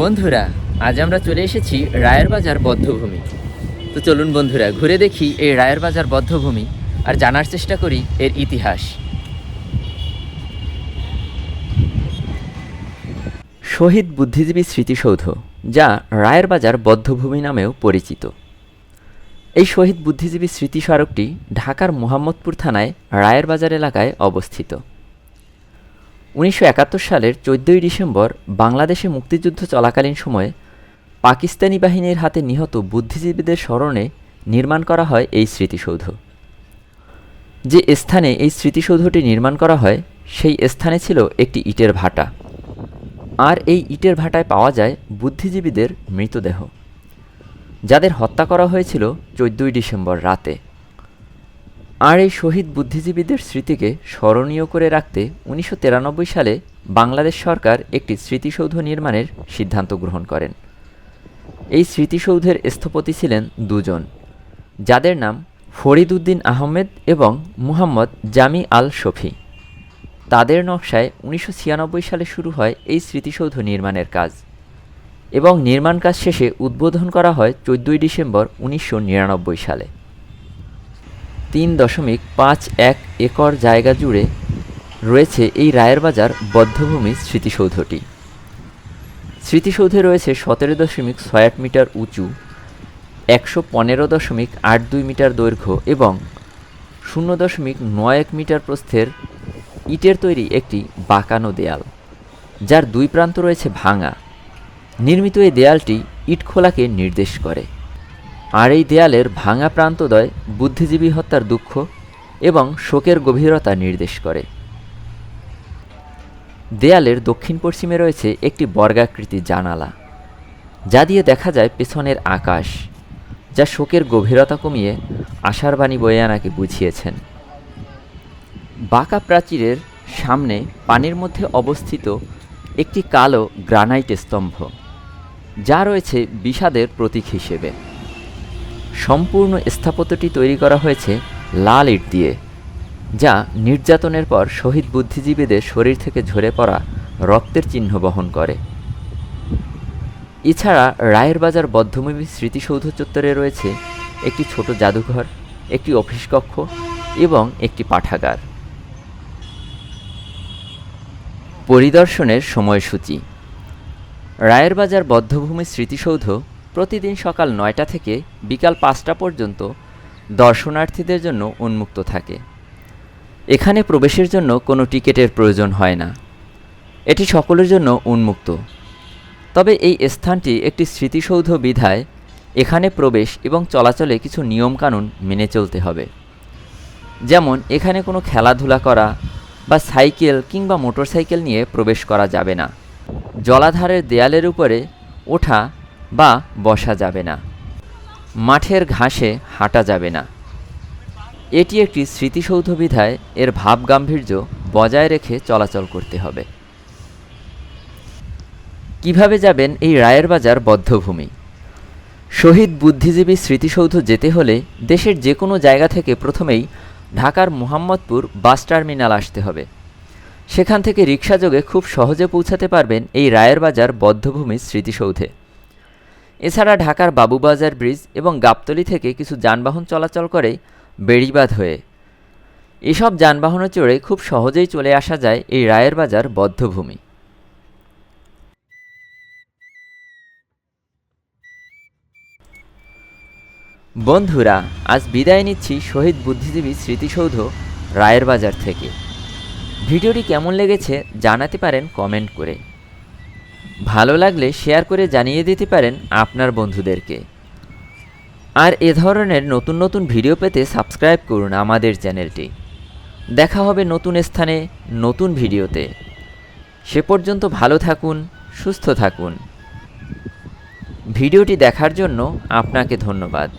বন্ধুরা, আজ আমরা চলে এসেছি রায়ের বাজার বদ্ধভূমি। তো চলুন বন্ধুরা, ঘুরে দেখি এই রায়ের বাজার বদ্ধভূমি আর জানার চেষ্টা করি এর ইতিহাস। শহীদ বুদ্ধিজীবী স্মৃতিসৌধ, যা রায়ের বাজার বদ্ধভূমি নামেও পরিচিত। এই শহীদ বুদ্ধিজীবী স্মৃতি স্মারকটি ঢাকার মোহাম্মদপুর থানায় রায়ের বাজার এলাকায় অবস্থিত। উনিশশো একাত্তর সালের চোদ্দোই ডিসেম্বর বাংলাদেশে মুক্তিযুদ্ধ চলাকালীন সময়ে পাকিস্তানি বাহিনীর হাতে নিহত বুদ্ধিজীবীদের স্মরণে নির্মাণ করা হয় এই স্মৃতিসৌধ। যে স্থানে এই স্মৃতিসৌধটি নির্মাণ করা হয়, সেই স্থানে ছিল একটি ইটের ভাটা। আর এই ইটের ভাটায় পাওয়া যায় বুদ্ধিজীবীদের মৃতদেহ। যাদের হত্যা করা হয়েছিল চোদ্দোই ডিসেম্বর রাতে। আর এই শহীদ বুদ্ধিজীবীদের স্মৃতিকে স্মরণীয় করে রাখতে উনিশশো তিরানব্বই সালে বাংলাদেশ সরকার একটি স্মৃতিসৌধ নির্মাণের সিদ্ধান্ত গ্রহণ করেন। এই স্মৃতিসৌধের স্থপতি ছিলেন দুজন, যাদের নাম ফরিদ উদ্দিন আহমেদ এবং মুহাম্মদ জামি আল শফি তাদের নকশায় উনিশশো ছিয়ানব্বই সালে শুরু হয় এই স্মৃতিসৌধ নির্মাণের কাজ এবং নির্মাণ কাজ শেষে উদ্বোধন করা হয় চোদ্দোই ডিসেম্বর উনিশশো নিরানব্বই সালে। তিন দশমিক পাঁচ এক একর জায়গা জুড়ে রয়েছে এই রায়ের বাজার বদ্ধভূমি স্মৃতিসৌধটি। স্মৃতিসৌধে রয়েছে সতেরো দশমিক ছয় আট মিটার উঁচু, একশো পনেরো দশমিক আট দুই মিটার দৈর্ঘ্য এবং শূন্য দশমিক নয় এক মিটার প্রস্থের ইটের তৈরি একটি বাঁকানো দেয়াল, যার দুই প্রান্ত রয়েছে ভাঙা। নির্মিত এই দেয়ালটি ইটখোলাকে নির্দেশ করে। আর এই দেয়ালের ভাঙা প্রান্তদয় বুদ্ধিজীবী হত্যার দুঃখ এবং শোকের গভীরতা নির্দেশ করে। দেয়ালের দক্ষিণ পশ্চিমে রয়েছে একটি বর্গাকৃতি জানালা, যা দিয়ে দেখা যায় পেছনের আকাশ, যা শোকের গভীরতা কমিয়ে আশার বাণী বয়ে আনাকে বুঝিয়েছেন। বাঁকা প্রাচীরের সামনে পানির মধ্যে অবস্থিত একটি কালো গ্রানাইট স্তম্ভ, যা রয়েছে বিষাদের প্রতীক হিসেবে। সম্পূর্ণ স্থাপত্যটি তৈরি করা হয়েছে লাল ইট দিয়ে, যা নির্যাতনের পর শহীদ বুদ্ধিজীবীদের শরীর থেকে ঝরে পড়া রক্তের চিহ্ন বহন করে। এছাড়া রায়ের বাজার বদ্ধভূমি স্মৃতিসৌধ চত্বরে রয়েছে একটি ছোট জাদুঘর, একটি অফিস কক্ষ এবং একটি পাঠাগার। পরিদর্শনের সময়সূচি। রায়ের বাজার বদ্ধভূমি স্মৃতিসৌধ প্রতিদিন সকাল নয়টা থেকে বিকাল পাঁচটা পর্যন্ত দর্শনার্থীদের জন্য উন্মুক্ত থাকে। এখানে প্রবেশের জন্য কোনো টিকিটের প্রয়োজন হয় না। এটি সকলের জন্য উন্মুক্ত। তবে এই স্থানটি একটি স্মৃতিসৌধ বিধায় এখানে প্রবেশ এবং চলাচলে কিছু নিয়মকানুন মেনে চলতে হবে। যেমন, এখানে কোনো খেলাধুলা করা বা সাইকেল কিংবা মোটরসাইকেল নিয়ে প্রবেশ করা যাবে না। জলাধারের দেয়ালের উপরে ওঠা বা বসা যাবে না। মাঠের ঘাসে হাঁটা যাবে না। এটি একটি স্মৃতিসৌধ বিধায় এর ভাব গাম্ভীর্য বজায় রেখে চলাচল করতে হবে। কীভাবে যাবেন এই রায়ের বাজার বদ্ধভূমি? শহীদ বুদ্ধিজীবী স্মৃতিসৌধ যেতে হলে দেশের যে কোনো জায়গা থেকে প্রথমেই ঢাকার মোহাম্মদপুর বাস টার্মিনাল আসতে হবে। সেখান থেকে রিক্সাযোগে খুব সহজে পৌঁছাতে পারবেন এই রায়ের বাজার বদ্ধভূমি স্মৃতিসৌধে। এছাড়া ঢাকার বাবুবাজার ব্রিজ এবং গাবতলি থেকে কিছু যানবাহন চলাচল করে বেড়িবাঁধ হয়ে। এসব যানবাহনে চড়ে খুব সহজেই চলে আসা যায় এই রায়ের বাজার বদ্ধভূমি। বন্ধুরা, আজ বিদায় নিচ্ছি শহীদ বুদ্ধিজীবী স্মৃতিসৌধ রায়ের বাজার থেকে। ভিডিওটি কেমন লেগেছে জানাতে পারেন কমেন্ট করে। ভালো লাগলে শেয়ার করে জানিয়ে দিতে পারেন আপনার বন্ধুদেরকে। আর এ ধরনের নতুন নতুন ভিডিও পেতে সাবস্ক্রাইব করুন আমাদের চ্যানেলটি। দেখা হবে নতুন স্থানে, নতুন ভিডিওতে। সে পর্যন্ত ভালো থাকুন, সুস্থ থাকুন। ভিডিওটি দেখার জন্য আপনাকে ধন্যবাদ।